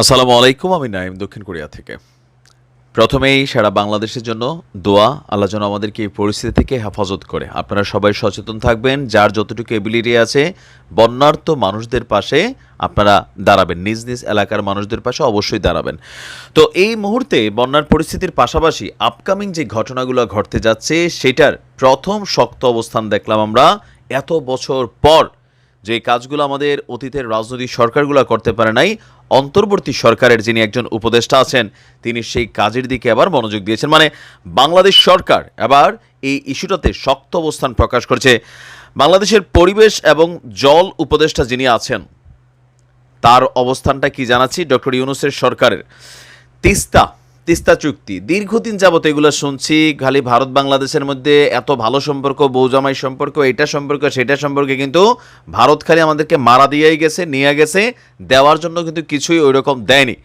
আসসালামু আলাইকুম, আমি নাইম দক্ষিণ কোরিয়া থেকে। প্রথমেই সারা বাংলাদেশের জন্য দোয়া, আল্লাহ যেন আমাদেরকে এই পরিস্থিতি থেকে হেফাজত করে। আপনারা সবাই সচেতন থাকবেন, যার যতটুকু এবিলিটি আছে বন্যার্থ মানুষদের পাশে আপনারা দাঁড়াবেন, নিজ নিজ এলাকার মানুষদের পাশে অবশ্যই দাঁড়াবেন। তো এই মুহূর্তে বন্যার পরিস্থিতির পাশাপাশি আপকামিং যে ঘটনাগুলো ঘটতে যাচ্ছে, সেটার প্রথম শক্ত অবস্থান দেখলাম আমরা। এত বছর পর যে কাজগুলো আমাদের অতীতের রাজনৈতিক সরকারগুলো করতে পারে নাই অন্তর্বর্তী সরকারের যিনি একজন উপদেষ্টা আছেন, তিনি সেই কাজের দিকে আবার মনোযোগ দিয়েছেন। মানে বাংলাদেশ সরকার এবার এই ইস্যুটাতে শক্ত অবস্থান প্রকাশ করছে। বাংলাদেশের পরিবেশ এবং জল উপদেষ্টা যিনি আছেন, তার অবস্থানটা কি জানাচ্ছি? ডক্টর ইউনুসের সরকারের। তিস্তা তিস্তা চুক্তি। দীর্ঘদিন যাবত এগুলো শুনছি, খালি ভারত বাংলাদেশের মধ্যে এত ভালো সম্পর্ক বৌজামাই সম্পর্ক, এটা সম্পর্ক, সেটা সম্পর্কে কিন্তু ভারত খালি আমাদেরকে মারা দিয়েই গেছে, নিয়ে গেছে, দেওয়ার জন্য কিন্তু কিছুই ওই রকম দেয়নি।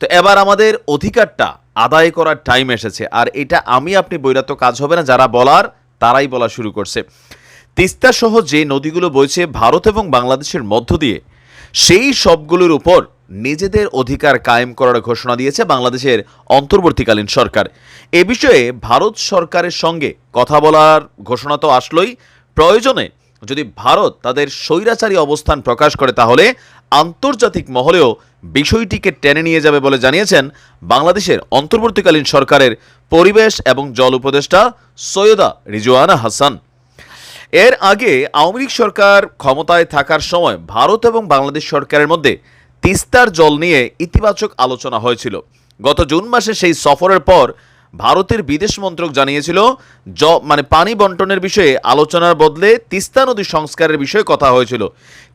তো এবার আমাদের অধিকারটা আদায় করার টাইম এসেছে, আর এটা আমি আপনি বৈরাত্য কাজ হবে না, যারা বলার তারাই বলা শুরু করছে। তিস্তা সহ যে নদীগুলো বইছে ভারত এবং বাংলাদেশের মধ্য দিয়ে, সেই সবগুলোর উপর নিজেদের অধিকার কায়েম করার ঘোষণা দিয়েছে বাংলাদেশের অন্তর্বর্তীকালীন সরকার। এ বিষয়ে ভারত সরকারের সঙ্গে কথা বলার ঘোষণা তো আসলোই। প্রয়োজনে যদি ভারত তাদের স্বৈরাচারী অবস্থান প্রকাশ করে তাহলে আন্তর্জাতিক মহলেও বিষয়টিকে টেনে নিয়ে যাবে বলে জানিয়েছেন বাংলাদেশের অন্তর্বর্তীকালীন সরকারের পরিবেশ এবং জল উপদেষ্টা সৈয়দা রিজওয়ানা হাসান। এর আগে আওয়ামী লীগ সরকার ক্ষমতায় থাকার সময় ভারত এবং বাংলাদেশ সরকারের মধ্যে তিস্তার জল নিয়ে ইতিবাচক আলোচনা হয়েছিল। গত জুন মাসে সেই সফরের পর ভারতের বিদেশ মন্ত্রক জানিয়েছিল, জ মানে পানি বন্টনের বিষয়ে আলোচনার বদলে তিস্তা নদী সংস্কারের বিষয়ে কথা হয়েছিল।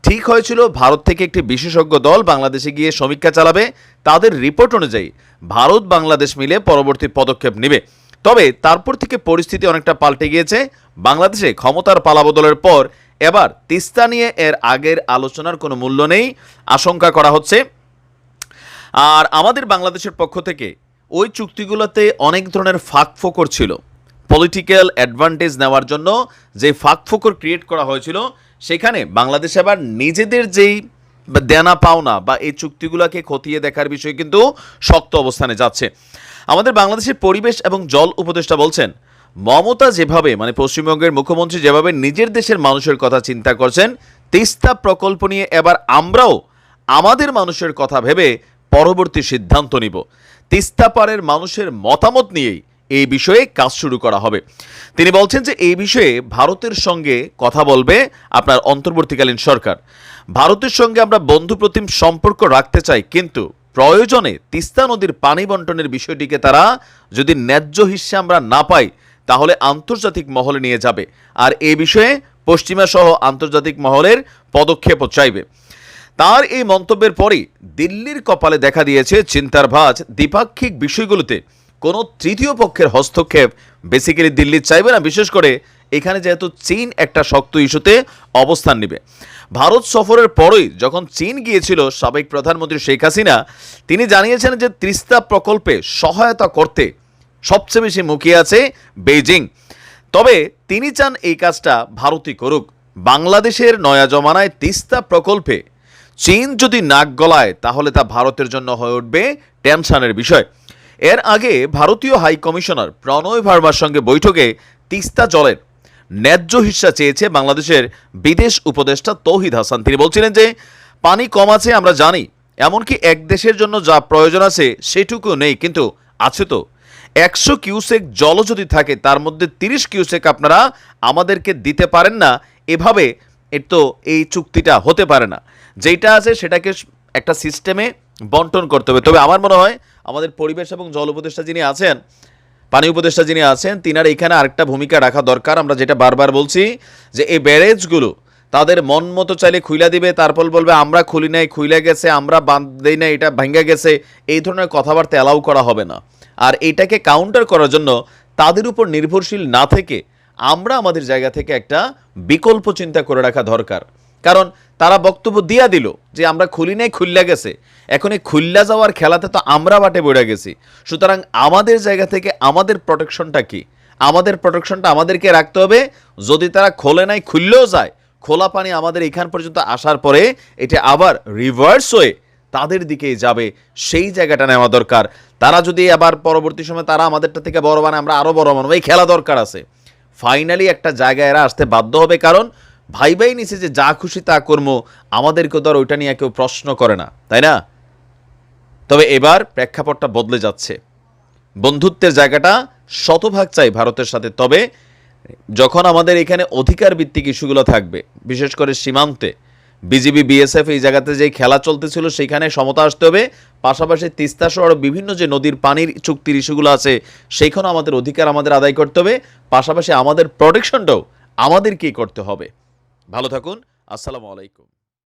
ঠিক হয়েছিল, ভারত থেকে একটি বিশেষজ্ঞ দল বাংলাদেশে গিয়ে সমীক্ষা চালাবে। তাদের রিপোর্ট অনুযায়ী ভারত বাংলাদেশ মিলে পরবর্তী পদক্ষেপ নেবে। তবে তারপর থেকে পরিস্থিতি অনেকটা পাল্টে গিয়েছে। বাংলাদেশে ক্ষমতার পালাবদলের পর এবার তিস্তা নিয়ে এর আগের আলোচনার কোনো মূল্য নেই, আশঙ্কা করা হচ্ছে। আর আমাদের বাংলাদেশের পক্ষ থেকে ওই চুক্তিগুলোতে অনেক ধরনের ফাঁক ফোকর ছিল। পলিটিক্যাল অ্যাডভান্টেজ নেওয়ার জন্য যে ফাঁক ফোকর ক্রিয়েট করা হয়েছিল, সেখানে বাংলাদেশ আবার নিজেদের যেই দেনা পাওনা বা এই চুক্তিগুলোকে খতিয়ে দেখার বিষয়ে কিন্তু শক্ত অবস্থানে যাচ্ছে। আমাদের বাংলাদেশের পরিবেশ এবং জল উপদেষ্টা বলছেন মমতা যেভাবে মানে পশ্চিমবঙ্গের মুখ্যমন্ত্রী যেভাবে নিজের দেশের মানুষের কথা চিন্তা করছেন, তিস্তা প্রকল্প নিয়ে এবার আমরাও আমাদের মানুষের কথা ভেবে পরবর্তী সিদ্ধান্ত নিব। তিস্তা পাড়ের মানুষের মতামত নিয়েই এই বিষয়ে কাজ শুরু করা হবে। তিনি বলছেন যে এই বিষয়ে ভারতের সঙ্গে কথা বলবে আপনার অন্তর্বর্তীকালীন সরকার। ভারতের সঙ্গে আমরা বন্ধুপ্রতিম সম্পর্ক রাখতে চাই, কিন্তু প্রয়োজনে তিস্তা নদীর পানি বন্টনের বিষয়টিকে তারা যদি ন্যায্য হিসেবে আমরা না পাই তাহলে আন্তর্জাতিক মহলে নিয়ে যাবে। আর এ বিষয়ে পশ্চিমা সহ আন্তর্জাতিক মহলের পদক্ষেপও চাইবে। তার এই মন্তব্যের পরই দিল্লির কপালে দেখা দিয়েছে চিন্তার ভাঁজ দ্বিপাক্ষিক বিষয়গুলোতে। কোনো তৃতীয় পক্ষের হস্তক্ষেপ বেসিক্যালি দিল্লি চাইবে না, বিশেষ করে এখানে যেহেতু চীন একটা শক্ত ইস্যুতে অবস্থান নেবে। ভারত সফরের পরই যখন চীন গিয়েছিল সাবেক প্রধানমন্ত্রী শেখ হাসিনা, তিনি জানিয়েছেন যে তিস্তা প্রকল্পে সহায়তা করতে সবচেয়ে বেশি মুখিয়ে আছে বেইজিং। তবে তিনি চান এই কাজটা ভারতই করুক। বাংলাদেশের নয়া জমানায় তিস্তা প্রকল্পে চীন যদি নাক গলায়, তাহলে তা ভারতের জন্য হয়ে উঠবে টেনশনের বিষয়। এর আগে ভারতীয় হাই কমিশনার প্রণয় ভার্মার সঙ্গে বৈঠকে তিস্তা জলের ন্যায্য হিস্সা চেয়েছে বাংলাদেশের বিদেশ উপদেষ্টা তৌহিদ হাসান। তিনি বলছিলেন যে, পানি কম আছে, আমরা জানি, এমনকি এক দেশের জন্য যা প্রয়োজন আছে সেটুকু নেই, কিন্তু আছে তো। একশো কিউসেক জল যদি থাকে, তার মধ্যে তিরিশ কিউসেক আপনারা আমাদেরকে দিতে পারেন না। এভাবে এর তো এই চুক্তিটা হতে পারে না। যেটা আছে সেটাকে একটা সিস্টেমে বন্টন করতে হবে। তবে আমার মনে হয় আমাদের পরিবেশ এবং জল উপদেষ্টা যিনি আছেন, পানি উপদেষ্টা যিনি আছেন, তিনার এখানে আরেকটা ভূমিকা রাখা দরকার। আমরা যেটা বারবার বলছি যে এই ব্যারেজগুলো তাদের মন মতো চাইলে খুইলা দিবে, তারপর বলবে, আমরা খুলি নাই, খুইলা গেছে, আমরা বাঁধ দেই না এটা ভেঙে গেছে। এই ধরনের কথাবার্তা অ্যালাউ করা হবে না। আর এটাকে কাউন্টার করার জন্য তাদের উপর নির্ভরশীল না থেকে আমরা আমাদের জায়গা থেকে একটা বিকল্প চিন্তা করে রাখা দরকার। কারণ তারা বক্তব্য দিয়া দিল যে, আমরা খুলি নাই খুল্লা গেছে। এখন এই খুল্লা যাওয়ার খেলাতে তো আমরা বাটে বেড়ে গেছি। সুতরাং আমাদের জায়গা থেকে আমাদের প্রোটেকশনটা কি? আমাদের প্রোটেকশনটা আমাদেরকে রাখতে হবে। যদি তারা খোলে নাই, খুললেও যায় খোলা পানি আমাদের এখান পর্যন্ত আসার পরে এটা আবার রিভার্স হয়ে তাদের দিকেই যাবে। সেই জায়গাটা নেওয়া দরকার। তারা যদি আবার পরবর্তী সময় তারা আমাদেরটা থেকে বড় বানায়, আমরা আরও বড় বানাবো। এই খেলা দরকার আছে। ফাইনালি একটা জায়গায় এরা আসতে বাধ্য হবে কারণ ভাই ভাই নিচে যে যা খুশি তা কর্ম আমাদেরকে তো আর ওইটা নিয়ে কেউ প্রশ্ন করে না, তাই না? তবে এবার প্রেক্ষাপটটা বদলে যাচ্ছে। বন্ধুত্বের জায়গাটা শতভাগ চাই ভারতের সাথে। তবে যখন আমাদের এখানে অধিকার ভিত্তিক ইস্যুগুলো থাকবে, বিশেষ করে সীমান্তে, বিজিবি, বিএসএফ এই জায়গাতে যে খেলা চলতেছিল সেখানে সমতা আসতে হবে। পাশাপাশি তিস্তা সহ বিভিন্ন যে নদীর পানির চুক্তির ইস্যুগুলো আছে সেইখানে আমাদের অধিকার আমাদের আদায় করতে হবে। পাশাপাশি আমাদের প্রোটেকশনটাও আমাদেরকেই করতে হবে। ভালো থাকুন। আসসালামু আলাইকুম।